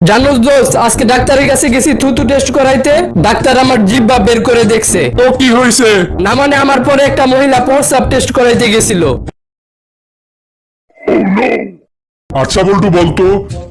জানোস দোস্ত আজকে ডাক্তারের কাছে গেছি থুতু টেস্ট করাইতে। ডাক্তার আমার জিব্বা বের করে দেখছে। তো কি হয়েছে না মানে আমার পরে একটা মহিলা প্রস্রাব টেস্ট করাইতে গেছিল। আচ্ছা বল্টু বলতো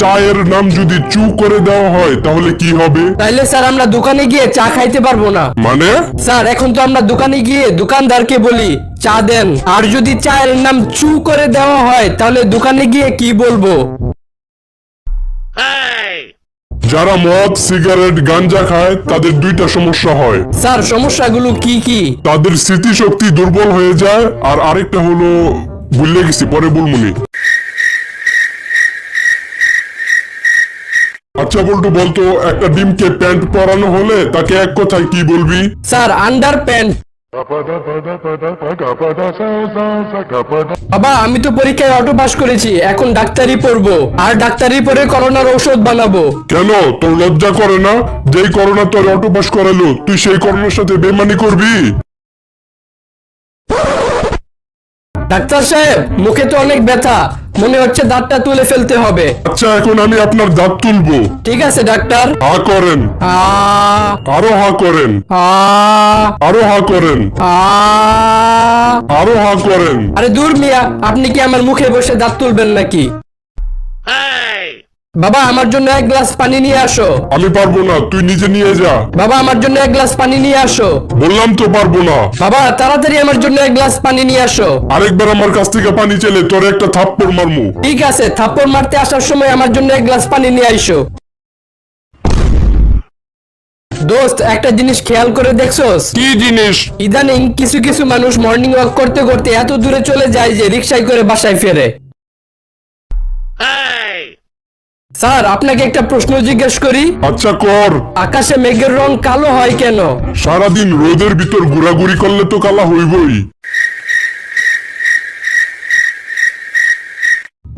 চায়ের নাম যদি চু করে দেওয়া হয় তাহলে কি হবে? তাইলে স্যার আমরা দোকানে গিয়ে চা খাইতে পারব না। মানে? স্যার এখন তো আমরা দোকানে গিয়ে দোকানদারকে বলি চা দেন। আর যদি চায়ের নাম চু করে দেওয়া হয় তাহলে দোকানে গিয়ে কি বলব? যারা মদ সিগারেট গাঞ্জা খায় তাদের দুইটা সমস্যা হয়। স্যার সমস্যাগুলো কি কি? তাদের স্মৃতিশক্তি দুর্বল হয়ে যায় আর আরেকটা হলো ভুলে গেছি পরে বলমুনি আচ্ছা বল্টু বলতো একটা ডিমকে প্যান্ট পরানো হলে তাকে এক কথায় কি বলবি? Sir under pant. বাবা, আমি তো পরীক্ষায় অটো পাস করেছি, এখন ডাক্তারি পড়ব, আর ডাক্তারি পরে করোনার ঔষধ বানাবো। কেন? তোর লজ্জা করে না? যেই করোনা তোর অটো পাস করালো, তুই সেই করোনার সাথে বেমানি করবি? ডাক্তার সাহেব মুখে তো অনেক ব্যথা। মনে হচ্ছে দাঁতটা তুলে ফেলতে হবে। আচ্ছা এখন আমি আপনার দাঁত তুলবো। ঠিক আছে ডাক্তার। হা করেন। আ আরও হা করেন। আ আরও হা করেন। আ আরও হা করেন। আরে দূর মিয়া আপনি কি আমার মুখে বসে দাঁত তুলবেন নাকি? বাবা আমার জন্য এক গ্লাস পানি নিয়ে আসো। আমি পারব না তুই নিজে নিয়ে যা। বাবা আমার জন্য এক গ্লাস পানি নিয়ে আসো। বললাম তো পারব না। বাবা তাড়াতাড়ি আমার জন্য এক গ্লাস পানি নিয়ে আসো। আরেকবার আমার কাছ থেকে পানি চেলে তোর একটা থাপ্পড় মারমু। ঠিক আছে থাপ্পড় মারতে আসার সময় আমার জন্য এক গ্লাস পানি নিয়ে আইসো। দোস্ত একটা জিনিস খেয়াল করে দেখছোস? কি জিনিস? ইদানিং কিছু কিছু মানুষ মর্নিং ওয়াক করতে করতে এত দূরে চলে যায় যে রিক্সায় করে বাসায় ফেরে। স্যার আপনাকে একটা প্রশ্ন জিজ্ঞেস করি। আচ্ছা কর। আকাশে মেঘের রং কালো হয় কেন? সারাদিন রোদের ভিতর ঘোরাঘুরি করলে তো কালা হইবই।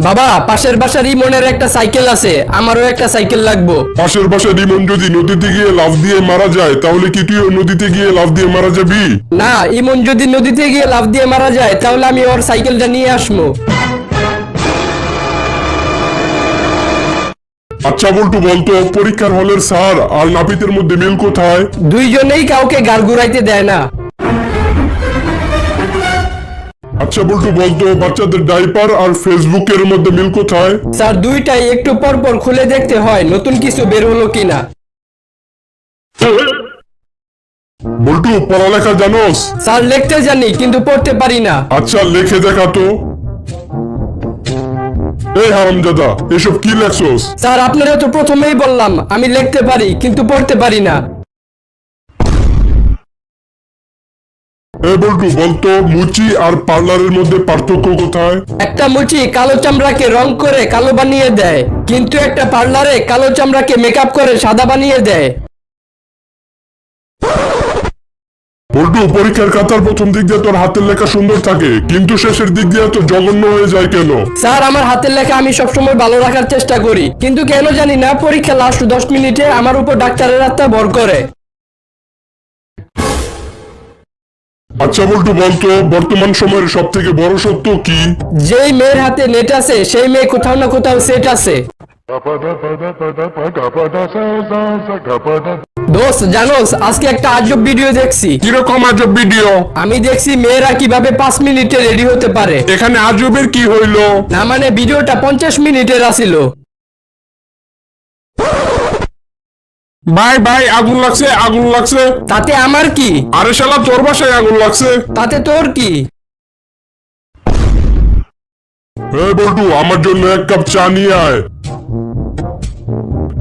বাবা পাশের বাসার ইমনের একটা সাইকেল আছে আমারও একটা সাইকেল লাগবো। পাশের বাসা ইমন যদি নদীতে গিয়ে লাফ দিয়ে মারা যায় তাহলে কি তুই নদীতে গিয়ে লাফ দিয়ে মারা যাবি? না ইমন যদি নদীতে গিয়ে লাফ দিয়ে মারা যায় তাহলে আমি ওর সাইকেলটা নিয়ে আসব। আচ্ছা বল্টু বলতো পরীক্ষার হলের স্যার আর নাপিতের মধ্যে মিল কোথায়? দুইজনেই কাউকে গাড় ঘুরাইতে দেয় না। আচ্ছা বল্টু বলতো বাচ্চাদের ডাইপার আর ফেসবুকের মধ্যে মিল কোথায়? স্যার দুইটাই একটু পর পর খুলে দেখতে হয় নতুন কিছু বের হলো কিনা। বল্টু পড়ালেখা জানোস? স্যার লিখতে জানি কিন্তু পড়তে পারি না। আচ্ছা লেখে দেখা তো। এই হারামজাদা এসব কি লেখছস? স্যার আপনারা তো প্রথমেই বললাম আমি লিখতে পারি কিন্তু পড়তে পারি না। এই বল্টু বলতো মুচি আর পার্লারের মধ্যে পার্থক্য কোথায়? একটা মুচি কালো চামড়াকে রং করে কালো বানিয়ে দেয় কিন্তু একটা পার্লারে কালো চামড়াকে মেকআপ করে সাদা বানিয়ে দেয়। বল্টু পরীক্ষার খাতার প্রথম দিক দিয়ে তোর হাতের লেখা সুন্দর থাকে কিন্তু শেষের দিক দিয়ে তো জঘন্য হয়ে যায় কেন? স্যার আমার হাতের লেখা আমি সবসময় ভালো রাখার চেষ্টা করি কিন্তু কেন জানি না পরীক্ষা লাস্ট দশ মিনিটে আমার উপর ডাক্তারের আত্মা ভর করে। আচ্ছা বল্টু বলতো বর্তমান সময়ের সব থেকে বড় সত্য কি? যেই মেয়ের হাতে নেট আছে সেই মেয়ে কোথাও না কোথাও সেট আছে। দোস্ত জানোস আজকে একটা আজব ভিডিও দেখছি। কীরকম আজব ভিডিও আমি দেখছি মেয়েরা কীভাবে পাঁচ মিনিটে রেডি হতে পারে। এখানে আজবের কি হইল? না মানে ভিডিওটা পঞ্চাশ মিনিটের আসিল। ভাই ভাই আগুন লাগছে আগুন লাগছে। তাতে আমার কি? আরে শালা তোর বাসায় আগুন লাগছে। তাতে তোর কি? এ বল্টু আমার জন্য এক কাপ চা নিয়ে আয়।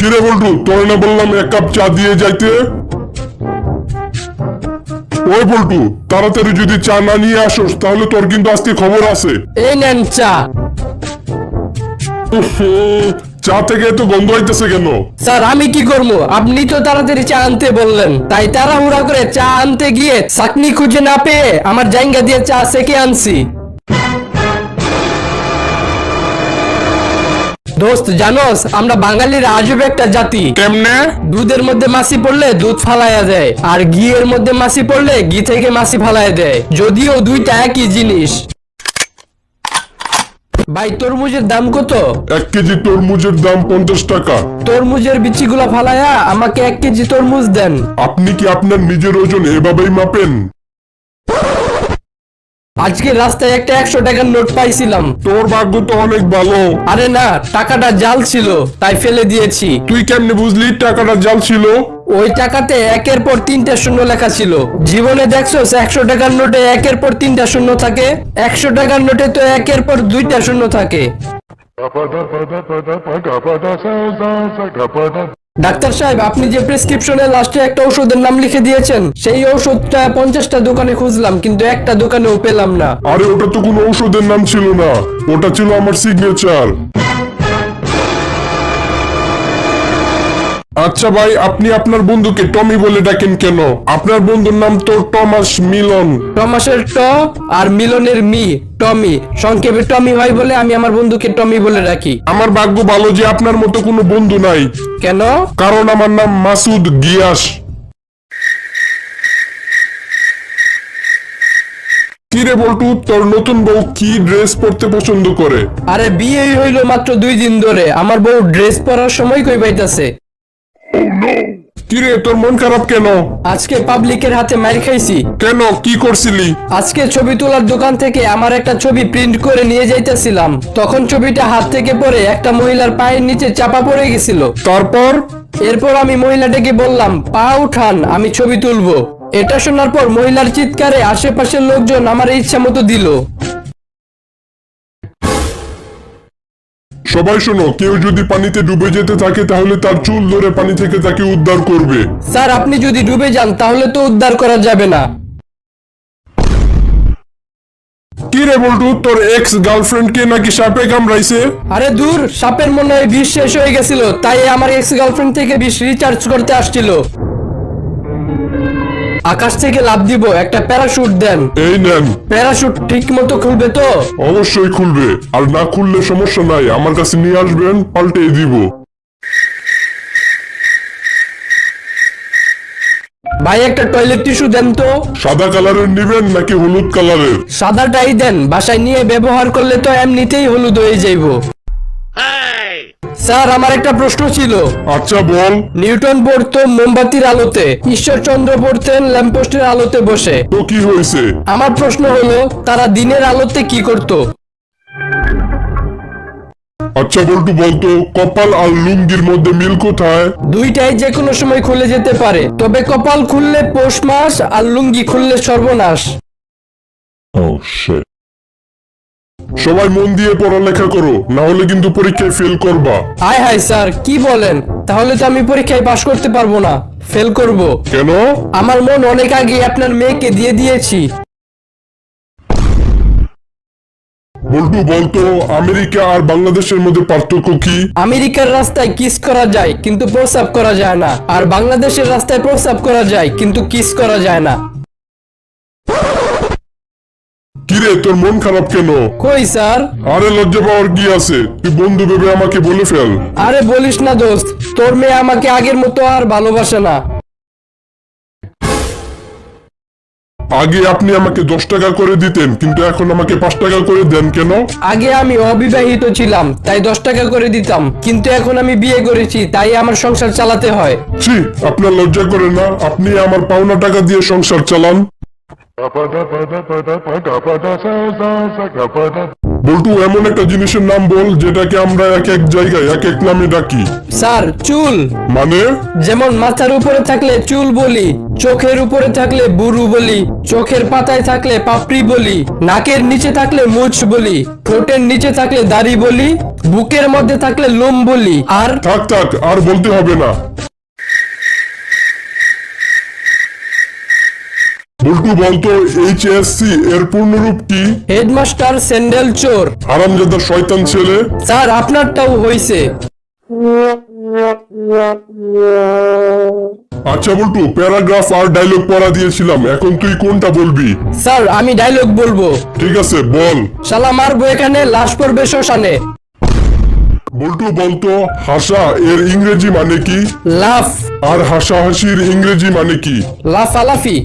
কিরে বল্টু তোর না বললাম এক কাপ চা দিয়ে যাইতে? ওই বল্টু তাড়াতাড়ি যদি চা না নিয়ে আসোস তাহলে তোর কিন্তু আজকে খবর আছে। এই নেন চা। চা থেকে এত গন্ধ হইতেছে কেন? স্যার আমি কি করব? আপনি তো তাড়াতাড়ি চা আনতে বললেন। তাই তাড়াহুড়া করে চা আনতে গিয়ে চাকনি খুঁজে না পেয়ে আমার জাইঙ্গা দিয়ে চা সেকে আনছি। দোস্ত জানোস আমরা বাঙালির আজব একটা জাতি। কেমনে? দুধের মধ্যে মাছি পড়লে দুধ ফালাইয়া দেয় আর ঘিয়ের মধ্যে মাছি পড়লে ঘি থেকে মাছি ফালাইয়া দেয় যদিও দুইটা একই জিনিস। ভাই তরমুজের দাম কত? এক কেজি তরমুজের দাম পঞ্চাশ টাকা। তরমুজের বিচি বিচিগুলা ফালায়া আমাকে এক কেজি তরমুজ দেন। আপনি কি আপনার নিজের ওজন এভাবেই মাপেন? আজকে রাস্তায় একটা একশো টাকার নোট পাইছিলাম। তোর ভাগ্য তো অনেক ভালো। আরে না টাকাটা জাল ছিল তাই ফেলে দিয়েছি। তুই কেমনে বুঝলি টাকাটা জাল ছিল? ওই টাকাতে একের পর তিনটা শূন্য লেখা ছিল। জীবনে দেখছ একশো টাকার নোটে একের পর তিনটা শূন্য থাকে একশো টাকার নোটে তো একের পর দুইটা শূন্য থাকে। ডাক্তার সাহেব, আপনি যে প্রেসক্রিপশনে লাস্টে একটা ঔষধের নাম লিখে দিয়েছেন, সেই ঔষধটা পঞ্চাশটা দোকানে খুঁজলাম, কিন্তু একটা দোকানেও পেলাম না। আরে, ওটা তো কোনো ঔষধের নাম ছিল না, ওটা ছিল আমার সিগনেচার আচ্ছা ভাই আপনি আপনার বন্ধুকে টমি বলে ডাকেন কেন? আপনার বন্ধুর নাম তো টমাস মিলন। টমাসের ট আর মিলনের মি টমি। সংক্ষেপে টমি হয় বলে আমি আমার বন্ধুকে টমি বলে রাখি আমার ভাগ্য ভালো যে আপনার মতো কোনো বন্ধু নাই। কেন? কারণ আমার নাম মাসুদ গিয়াস। কি রে বল্টু তোর নতুন বউ কি ড্রেস পরতে পছন্দ করে? আরে বিয়ে হইল মাত্র দুই দিন ধরে। আমার বউ ড্রেস পরার সময় কই পাইতাছে? কি রে তোর মন খারাপ কেন? আজকে পাবলিকের হাতে মার খাইছি। কেন? কি করছিলি? আজকে ছবি তোলার দোকান থেকে আমার একটা ছবি প্রিন্ট করে নিয়ে যাইতেছিলাম। তখন ছবিটা হাত থেকে পড়ে একটা মহিলার পায়ের নিচে চাপা পড়ে গেছিল। তারপর? এরপর আমি মহিলাটাকে বললাম পা উঠান আমি ছবি তুলবো। এটা শোনার পর মহিলার চিৎকারে আশেপাশের লোকজন আমার ইচ্ছা মতো দিল। সবাই শোনো কেউ যদি পানিতে ডুবে যেতে থাকে তাহলে তার চুল ধরে পানি থেকে তাকে উদ্ধার করবে। স্যার আপনি যদি ডুবে যান তাহলে তো উদ্ধার করা যাবে না। কি রে বল্টু তোর এক্স গার্লফ্রেন্ড কে নাকি সাপে কামড়াইছে? আরে দূর সাপের মনে হয় বিষ শেষ হয়ে গেছিল তাই আমার এক্স গার্লফ্রেন্ড থেকে বিষ রিচার্জ করতে আসছিল। আকাশ থেকে লাভ দিব একটা প্যারাশুট দেন। এই নেন। প্যারাশুট ঠিক মতো খুলবে তো? অবশ্যই খুলবে। আর না খুললে সমস্যা নাই আমার কাছে নিয়ে আসবেন পাল্টে দিব। ভাই একটা টয়লেট টিস্যু দেন তো। সাদা কালারের নিবেন নাকি হলুদ কালারের? সাদাটাই দেন বাসায় নিয়ে ব্যবহার করলে তো এমনিতেই হলুদ হয়ে যাইব। স্যার আমার একটা প্রশ্ন ছিল। আচ্ছা বল। নিউটন পড়তো মোমবাতির আলোতে ঈশ্বরচন্দ্র পড়তেন ল্যাম্পোস্টের আলোতে বসে। তো কি হয়েছে? আমার প্রশ্ন হলো তারা দিনের আলোতে কি করত? আচ্ছা বল্টু বলতো কপাল আর লুঙ্গির মধ্যে মিল কোথায়? দুইটাই যে কোনো সময় খুলে যেতে পারে। তবে কপাল খুললে পৌষ মাস আর লুঙ্গি খুললে সর্বনাশ। সবাই মন দিয়ে পড়ালেখা করো না হলে কিন্তু পরীক্ষায় ফেল করবা। হাই হাই স্যার কি বলেন? তাহলে তো আমি পরীক্ষায় পাশ করতে পারব না। ফেল করব। কেন? আমার মন অনেক আগে আপনার মেয়েকে দিয়ে দিয়েছি। বল্টু বলতো আমেরিকা আর বাংলাদেশের মধ্যে পার্থক্য কি? আমেরিকার রাস্তায় কিস করা যায় কিন্তু প্রস্রাব করা যায় না। আর বাংলাদেশের রাস্তায় প্রস্রাব করা যায় কিন্তু কিস করা যায় না। কিরে তোর মন খারাপ কেন? কই স্যার? আরে লজ্জা পাওয়ার কি আছে? তুই বন্ধু ভেবে আমাকে বলে ফেল। আরে বলিস না দোস্ত তোর মেয়ে আমাকে আগের মতো আর ভালোবাসে না। আগে আপনি আমাকে দশ টাকা করে দিতেন কিন্তু এখন আমাকে পাঁচ টাকা করে দেন কেন? আগে আমি অবিবাহিত ছিলাম তাই দশ টাকা করে দিতাম। কিন্তু এখন আমি বিয়ে করেছি তাই আমার সংসার চালাতে হয়। ছি আপনার লজ্জা করে না আপনি আমার পাওনা টাকা দিয়ে সংসার চালান। বল্টু এমন একটা জিনিসের নাম বল যেটাকে আমরা এক এক জায়গায় এক এক নামে ডাকি। স্যার চুল। মানে? যেমন মাথার উপরে থাকলে চুল বলি চোখের উপরে থাকলে বুরু বলি চোখের পাতায় থাকলে পাপড়ি বলি নাকের নিচে থাকলে মুছ বলি ঠোঁটের নিচে থাকলে দাড়ি বলি বুকের মধ্যে থাকলে লোম বলি আর থাক থাক আর বলতে হবে না। বল্টু বলতো এইচ এস সি এর পূর্ণরূপ কি? হেডমাস্টার স্যান্ডেল চোর। হারামজাদা শয়তান ছেলে। স্যার আপনারটাও হইছে। আচ্ছা বল্টু প্যারাগ্রাফ আর ডায়লগ পড়া দিয়েছিলাম। এখন তুই কোনটা বলবি? স্যার আমি ডায়লগ বলব। ঠিক আছে বল। শালা মারবো এখানে লাশ পড়বে শ্মশানে। বল্টু বলতো হাসা এর ইংরেজি মানে কি? লাফ। আর হাসাহাসির ইংরেজি মানে কি? লাফালাফি।